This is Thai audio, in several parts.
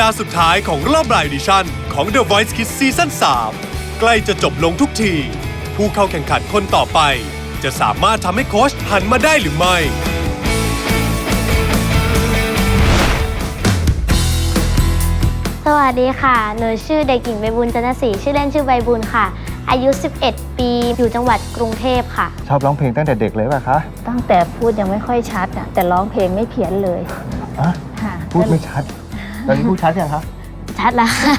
ดาห์สุดท้ายของรอบรายดิชั่นของ The Voice Kids ซีซั่น3ใกล้จะจบลงทุกที ผู้เข้าแข่งขันคนต่อไป จะสามารถทำให้โค้ชหันมาได้หรือไม่ สวัสดีค่ะ หนูชื่อเด็กหญิงใบบุญจันทศรีชื่อเล่นชื่อใบบุญค่ะ อายุ 11 ปี อยู่จังหวัดกรุงเทพค่ะ ชอบร้องเพลงตั้งแต่เด็กเลยป่ะคะตั้งแต่พูดยังไม่ค่อยชัดอะแต่ร้องเพลงไม่เพี้ยนเลยอะค่ะพูดไม่ชัด ตอนนี้พูดชัดยังคะชัดแล้วค่ะ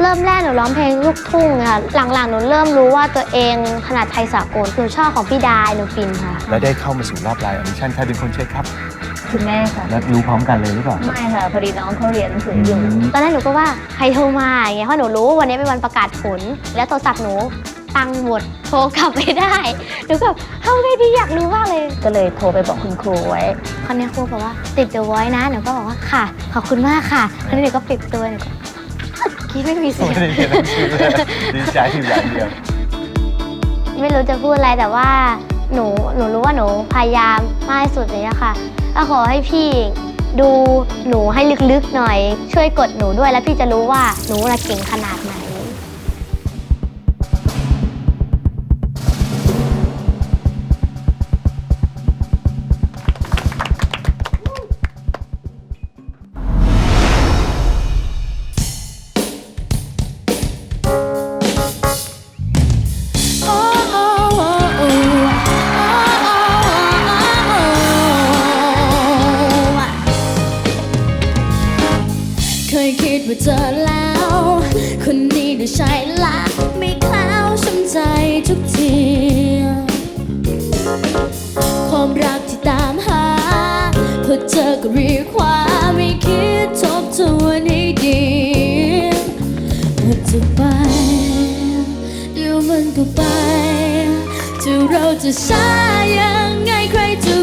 เริ่มแรกหนูร้องเพลงลูกทุ่งค่ะ หลังๆหนูเริ่มรู้ว่าตัวเองขนาดไทยสากลหนูชอบของพี่ดายหนูปินค่ะ แล้วได้เข้ามาสู่รอบไลน์ออดิชั่นใครเป็นคนเช็คครับ คุณแม่ค่ะ แล้วรู้พร้อมกันเลยหรือเปล่า ไม่ค่ะ พอดีน้องเขาเรียนหนังสืออยู่ ตอนแรกหนูก็ว่าใครโทรมาอย่างเงี้ยเพราะหนูรู้ว่าวันนี้เป็นวันประกาศผล แล้วโทรศัพท์หนู ตังค์หมด โทรกลับไม่ได้หนูก็แบบทำไงดีอยากรู้มากเลย ก็เลยโทรไปบอกคุณครูไว้คนนี้ครูบอกว่าติดเดอะไว้นะหนูก็บอกว่าค่ะ ขอบคุณมากค่ะคนนี้หนูก็ปิดตัวหนูก็คิดไม่มีเสียง ไม่ได้เรียนหนังสือเลยดีใจอยู่อย่างเดียว ไม่รู้จะพูดอะไรแต่ว่าหนูหนูรู้ว่าหนูพยายามมากที่สุดเลยอะค่ะก็ขอให้พี่ดูหนูให้ลึกๆหน่อย ช่วยกดหนูด้วยแล้วพี่จะรู้ว่าหนูน่ะเก่งขนาดไหน อเจอก็รีความไม่คิดทบทวนให้ดีว่าจะไปเดี๋ยวมันก็ไป จะเราจะช้ายังไงใครจะ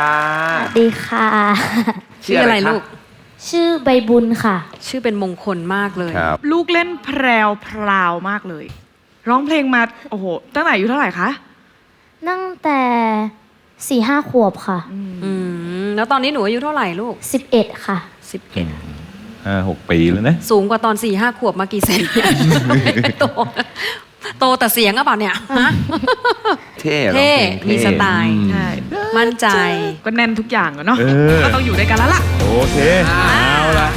ค่ะ สวัสดีค่ะ ชื่ออะไรลูก ชื่อใบบุญค่ะ ชื่อเป็นมงคลมากเลย ครับ ลูกเล่นแพรวพราวมากเลย ร้องเพลงมาโอ้โหตั้งแต่อายุเท่าไหร่คะตั้งแต่สี่ห้าขวบค่ะอืมแล้วตอนนี้หนูอายุเท่าไหร่ลูกสิบเอ็ดค่ะ สิบเอ็ดห้าหกปีแล้วนะ สูงกว่าตอนสี่ห้าขวบมากี่เซนเนี่ยไม่โตโตแต่เสียงก็เปล่าเนี่ยฮะเท่ร้องเท่พลงมีสไตล์ ใช่ มั่นใจ ก็แน่นทุกอย่างอะเนาะเออ ก็ต้องอยู่ด้วยกันแล้วล่ะ โอเค เอาละ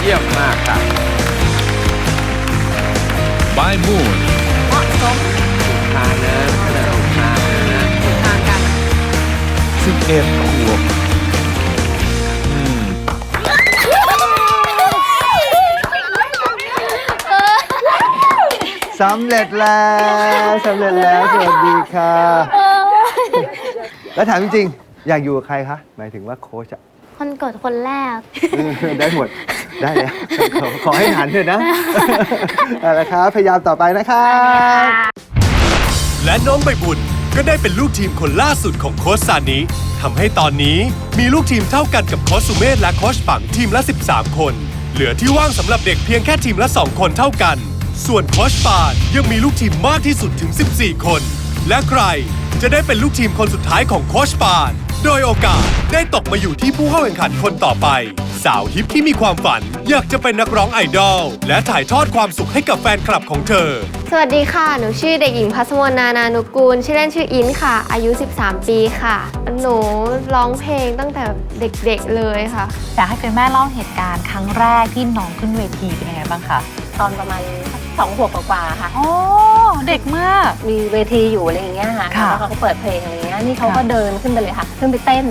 เยี่ยมมากค่ะบายมูนเหมาะสมทานนะขนาดอกทานนะทางกันสิบเอ็ดขวบอืมสำเร็จแล้วสำเร็จแล้ว สวัสดีค่ะ แล้วถามจริงๆอยากอยู่กับใครคะหมายถึงว่าโค้ชอะ คนกดคนแรก เออได้หมด ได้เลยขอขอให้หานเถอะนะ เอาละครับ พยายามต่อไปนะครับ และน้องใบบุญก็ได้เป็นลูกทีมคนล่าสุดของโค้ชซานิทำให้ตอนนี้มีลูกทีมเท่ากันกับโค้ชสุเมธและโค้ชปังทีมละ 13 คน เหลือที่ว่างสำหรับเด็กเพียงแค่ทีมละ 2 คนเท่ากัน ส่วนโค้ชปานยังมีลูกทีมมากที่สุดถึง 14 คน และใคร จะได้เป็นลูกทีมคนสุดท้ายของโค้ชปาน โดยโอกาสได้ตกมาอยู่ที่ผู้เข้าแข่งขันคนต่อไป สาวฮิปที่มีความฝัน อยากจะเป็นนักร้องไอดอล และถ่ายทอดความสุขให้กับแฟนคลับของเธอ สวัสดีค่ะ หนูชื่อเด็กหญิงพัสมนนานานุกูล ชื่อเล่นชื่ออินค่ะ อายุ 13 ปีค่ะ หนูร้องเพลงตั้งแต่เด็กๆเลยค่ะ อยากให้คุณแม่เล่าเหตุการณ์ครั้งแรกที่น้องขึ้นเวทีเป็นยังไงบ้างคะ ตอนประมาณ สองขวบกว่าๆค่ะ โอ้เด็กมาก มีเวทีอยู่อะไรอย่างเงี้ยค่ะค่ะแล้วเขาก็เปิดเพลงอะไรอย่างเงี้ยนี่เขาก็ค่ะ เดินขึ้นไปเลยค่ะ ขึ้นไปเต้น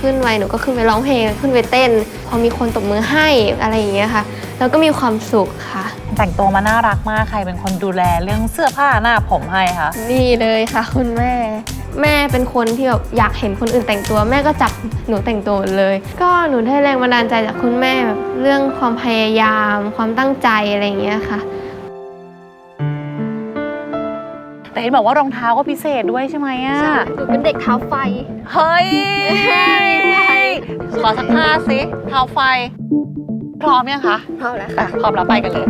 ขึ้นไวหนูก็ขึ้นไปร้องเพลงขึ้นไปเต้น พอมีคนตบมือให้อะไรอย่างเงี้ยค่ะ แล้วก็มีความสุขค่ะ แต่งตัวมาน่ารักมากใครเป็นคนดูแลเรื่องเสื้อผ้าหน้าผมให้คะนี่เลยค่ะ คุณแม่ แม่เป็นคนที่แบบอยากเห็นคนอื่นแต่งตัว แม่ก็จับหนูแต่งตัวหมดเลย ก็หนูได้แรงบันดาลใจจากคุณแม่แบบเรื่องความพยายาม ความตั้งใจอะไรอย่างเงี้ยค่ะ แต่เห็นบอกว่ารองเท้าก็พิเศษด้วยใช่ไหมอะหนูเป็นเด็กเท้าไฟ เฮ้ย ขอสักท่าสิเท้าไฟ พร้อมยังคะ พร้อมแล้วค่ะ พร้อมแล้วไปกันเลย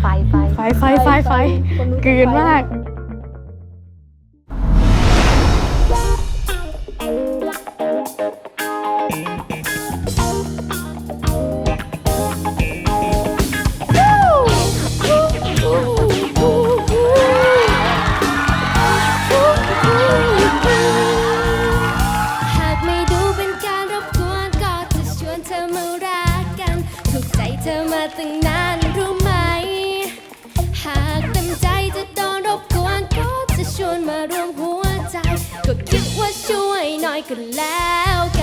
ไฟไฟไฟไฟไฟไฟกลืนมาก กันแล้ว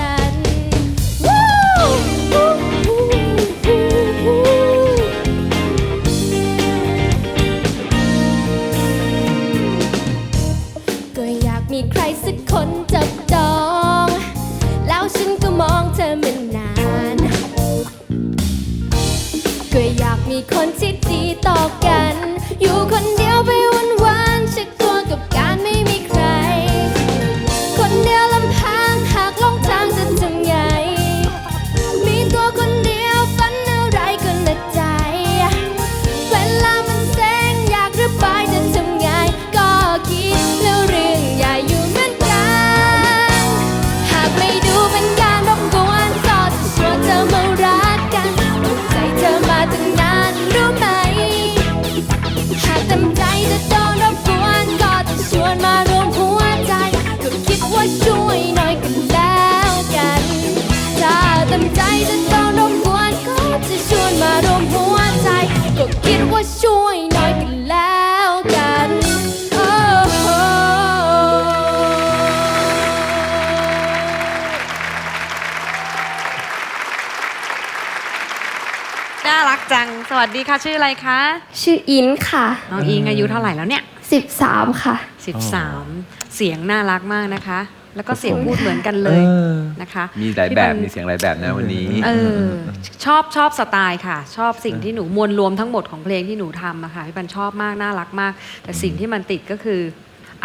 สวัสดีค่ะชื่ออะไรคะ ชื่ออินค่ะ น้องอิงอายุเท่าไหร่แล้วเนี่ย 13 ค่ะ 13 เสียงน่ารักมากนะคะ แล้วก็เสียงพูดเหมือนกันเลยเออนะคะมีหลายพี่แบบนมีเสียงหลายแบบนะวันนี้เออชอบชอบสไตล์ค่ะ ชอบสิ่งที่หนูมวลรวมทั้งหมดของเพลงที่หนูทำอะค่ะพี่ปันชอบมากน่ารักมาก แต่สิ่งที่มันติดก็คือ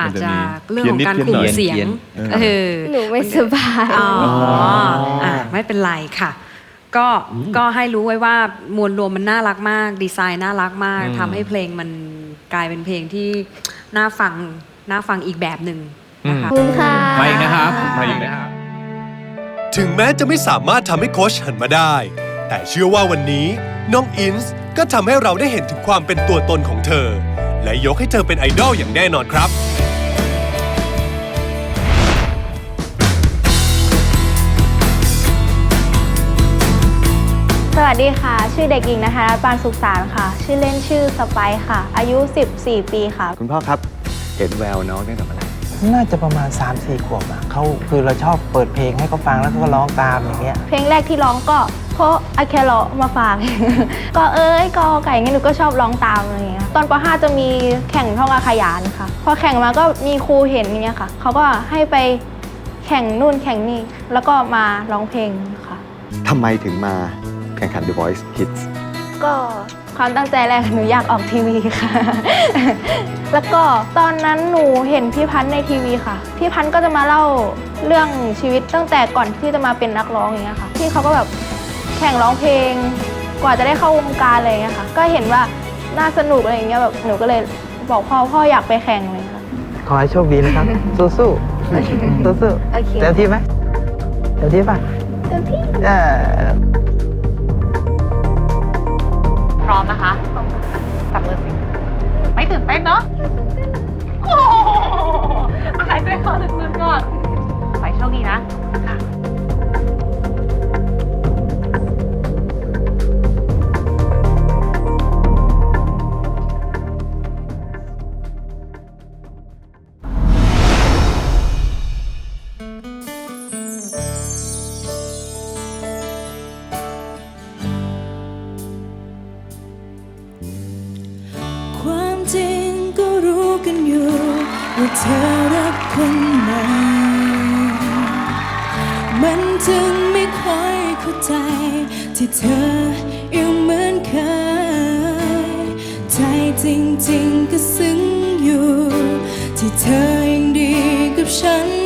อาจจะเรื่องของการข่มเสียงเพี้ยนเออหนูไม่สบายอ๋ออะไม่เป็นไรค่ะ ก็ก็ให้รู้ไว้ว่ามวลรวมมันน่ารักมาก ดีไซน์น่ารักมากอืมทำให้เพลงมันกลายเป็นเพลงที่น่าฟังน่าฟังอีกแบบหนึ่งนะคะขอบคุณค่ะมาอีกนะครับมาอีกนะครับ ถึงแม้จะไม่สามารถทำให้โค้ชหันมาได้ แต่เชื่อว่าวันนี้น้องอินส์ก็ทำให้เราได้เห็นถึงความเป็นตัวตนของเธอ และยกให้เธอเป็นไอดอลอย่างแน่นอนครับ วัสดีค่ะ ชื่อเด็กหญิงนะคะปานสุขสารค่ะ ชื่อเล่นชื่อสไปซ์ค่ะ อายุ 14 ปีค่ะ คุณพ่อครับ เห็นแววน้องตั้งแต่เมื่อไหร่น่าจะประมาณ 3 4 ขวบอะเขาคือเราชอบเปิดเพลงให้เขาฟังแล้วเขาก็ร้องตามอย่างเงี้ย เพลงแรกที่ร้องก็เพราะอาแคโรมาฝาก ก็เอ้ยก็ไก่เงี้ยหนูก็ชอบร้องตามอะไรเงี้ยตอนป .5 จะมีแข่งท่องอาขยานค่ะ พอแข่งมาก็มีครูเห็นอย่างเงี้ยค่ะเขาก็ให้ไปแข่งนู่นแข่งนี่แล้วก็มาร้องเพลงค่ะทำไมถึงมา แข่งขัน The Voice Kids ก็ความตั้งใจแรกหนูอยากออกทีวีค่ะ แล้วก็ตอนนั้นหนูเห็นพี่พันธ์ในทีวีค่ะ พี่พันธ์ก็จะมาเล่าเรื่องชีวิตตั้งแต่ก่อนที่จะมาเป็นนักร้องอย่างเงี้ยค่ะ พี่เขาก็แบบแข่งร้องเพลง กว่าจะได้เข้าวงการอะไรอย่างเงี้ยค่ะ ก็เห็นว่าน่าสนุกอะไรอย่างเงี้ยแบบหนูก็เลยบอกพ่อพ่ออยากไปแข่งเลยค่ะ ขอให้โชคดีนะครับ สู้ๆสู้ๆโอเค เต็มที่ไหมเต็มที่ป่ะเต็มที่ เออ ร้อมนะคะจับมือสิ ไม่ตื่นเต้นเนาะโอ้โหหายใจเข้าลึกๆก่อนขอให้โชคดีนะ อรักคนใหม่มันจึงไม่ค่อยเข้าใจ ที่เธอยังเหมือนเคยใจจริงๆก็ซึ้งอยู่ ที่เธอยังดีกับฉัน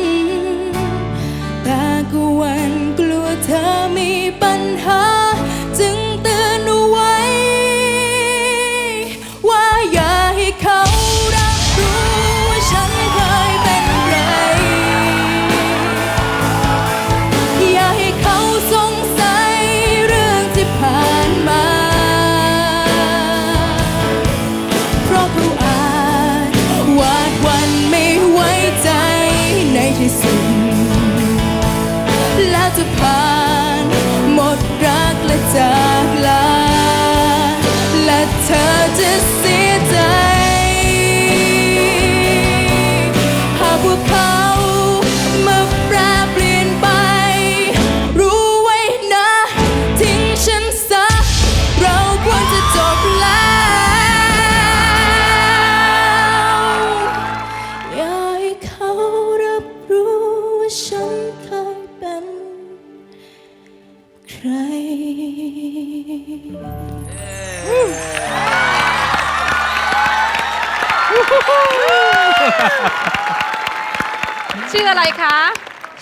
ชื่ออะไรคะ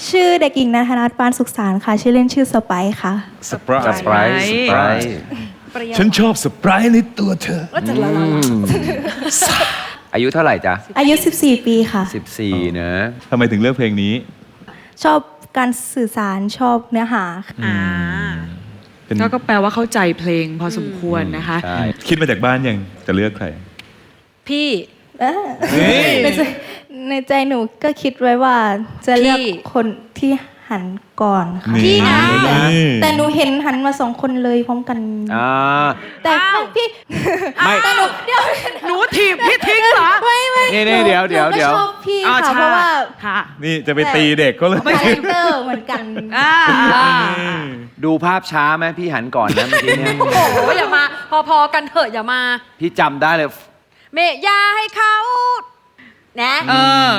ชื่อเด็กหญิงนันทนัทปานสุขสารค่ะ ชื่อเล่นชื่อสไปซ์ค่ะ สปรายสไปร์สไปร์ฉันชอบสปรายในตัวเธออายุเท่าไหร่จ๊ะ อายุ 14 ปีค่ะ 14เนอะทำไมถึงเลือกเพลงนี้ ชอบการสื่อสารชอบเนื้อหาค่ะอ่าเป็นก็ก็แปลว่าเข้าใจเพลงพอสมควรนะคะ ใช่ คิดมาจากบ้านยังจะเลือกใคร พี่ เอ้อเฮ้ย ในใจในใจหนูก็คิดไว้ว่าจะเลือกพี่ คนที่หันก่อนค่ะพี่นะนี่แต่หนูเห็นหันมาสองคนเลยพร้อมกัน อ่า แต่พี่ไม่ แต่หนูเดี๋ยวหนูถีบพี่ทิ้งเหรอไม่ไม่นี่นี่เดี๋ยวเดี๋ยวหนูก็เดี๋ยว ชอบพี่อ่ค่ะใช่เพราะว่าค่ะนี่จะไปตีเด็กก็เลย คาแรคเตอร์เหมือนกัน อ่าดูภาพช้าไหมพี่หันก่อนนะเมื่อกี้เนี่ยโอ้โหอย่ามา พอๆกันเถอะอย่ามา พี่จำได้เลย เมยาให้เขานะเออ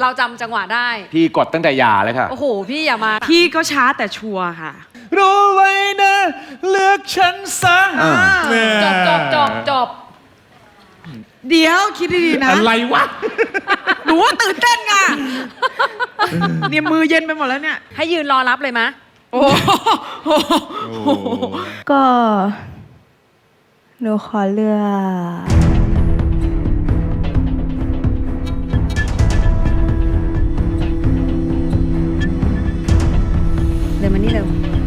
เราจำจังหวะได้ พี่กดตั้งแต่หยาเลยค่ะ โอ้โห พี่อย่ามาพี่ก็ช้าแต่ชัวร์ค่ะ รู้ไว้นะ เลือกฉันซะอ่าแหม่จบจบจบจบเดี๋ยวคิดดีๆนะอะไรวะ หนูว่าตื่นเต้นไงเนี่ยมือเย็นไปหมดแล้วเนี่ย ให้ยืนรอรับเลยมะ โอ้โหโอ้โหก็ หนูขอเลือก เ